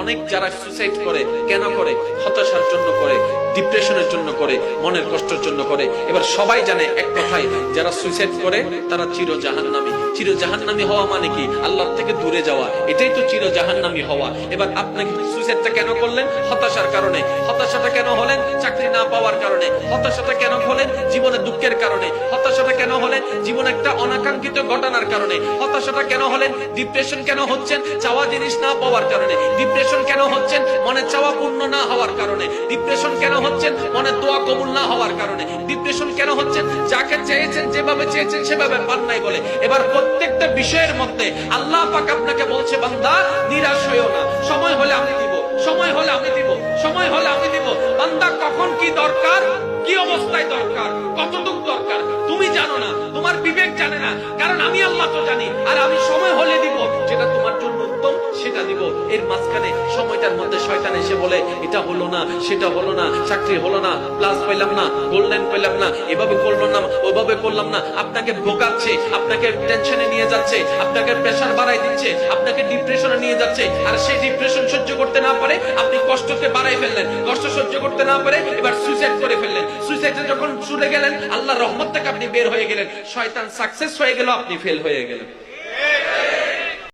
অনেক যারা সুসাইড করে, কেন করে? হতাশার জন্য করে ডিপ্রেশনের জন্য করে, মনের কষ্টের জন্য করে। এবার সবাই জানে এক কথাই যারা সুইসাইড করে, তারা চির জাহান্নামী চির জাহান্নামী হওয়া মানে কি? আল্লাহর থেকে দূরে যাওয়া। এটাই তো চির জাহান্নামী হওয়া। এবার আপনাকে সুইসাইডটা কেন করলেন? হতাশার কারণে। হতাশাটা কেন হলেন? চাকরি না পাওয়ার কারণে। হতাশাটা কেন হলেন? জীবনে দুঃখের কারণে। জীবনে একটা অনাকাঙ্ক্ষিত ঘটনার কারণে। হতাশাটা কেন হলেন? ডিপ্রেশন কেন হচ্ছেন? চাওয়া জিনিস না পাওয়ার কারণে। ডিপ্রেশন কেন হচ্ছেন? মনে চাওয়া পূর্ণ না হওয়ার কারণে। ডিপ্রেশন কেন হচ্ছেন? মনে দোয়া কবুল না হওয়ার কারণে। ডিপ্রেশন কেন হচ্ছেন? যাকে চেয়েছেন, যেভাবে চেয়েছেন, সেভাবে পান নাই বলে। এবার প্রত্যেকটা বিষয়ের মধ্যে আল্লাহ পাক আপনাকে বলছে, বান্দা, নিরাশ হইও না। সময় হলে আমি দিব। সময় হলে আমি দিব। সময় হলে আমি দিব। বান্দা, কখন কি দরকার? কি অবস্থায় দরকার? কতটুক জানে না। কারণ আমি আল্লাহ তো জানি। আর আমি সময় হলে দিব। যেটা তোমার জন্য উত্তম, সেটা দিব। এর মাঝখানে সময়টার মধ্যে শয়তান এসে বলে, এটা হলো না, সেটা হলো না, চাকরি হলো না প্লাস পেলাম না গোল্ডেন পেলাম না, এভাবে করল না, ওভাবে করলাম না। আপনাকে বোকাচ্ছে আপনাকে টেনশনে নিয়ে যাচ্ছে, আপনাকে প্রেশার বাড়াই দিচ্ছে, আপনাকে ডিপ্রেশনে নিয়ে যাচ্ছে। আর সেই ডিপ্রেশন সহ্য করতে না পারে, আপনি কষ্টকে বাড়াই ফেললেন। কষ্ট সহ্য করতে না পারে, এবার সুইসাইড করে গেলেন, আল্লাহ রহমত থেকে আপনি বের হয়ে গেলেন। শয়তান সাকসেস হয়ে গেল, আপনি ফেল হয়ে গেলেন।